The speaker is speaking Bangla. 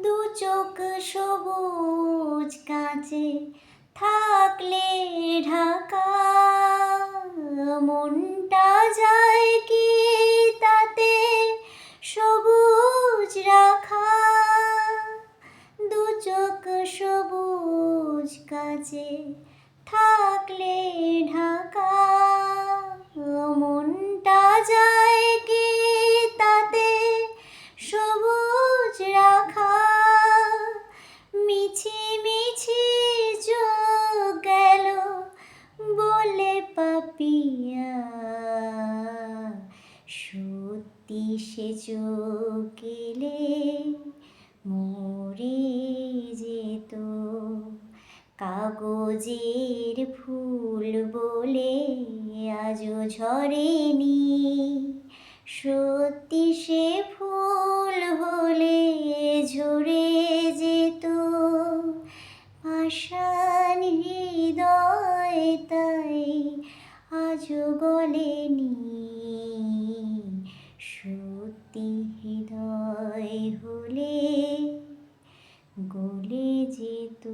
দু চোখ সবুজ কাঁচে থাকলে ঢাকা, মনটা যায় কি তাতে? সবুজ রাখা, দু চোখ সবুজ কাঁচে থাকলে পাপিয়া সত্যি সে চোখেলে মরে যেত। কাগজের ফুল বলে আজও ঝরেনি। সত্যি সে ফুল হলে ঝরে যেত। আশান যুগলে নিয়ে সত্যি হৃদয় হলে গলে যেত।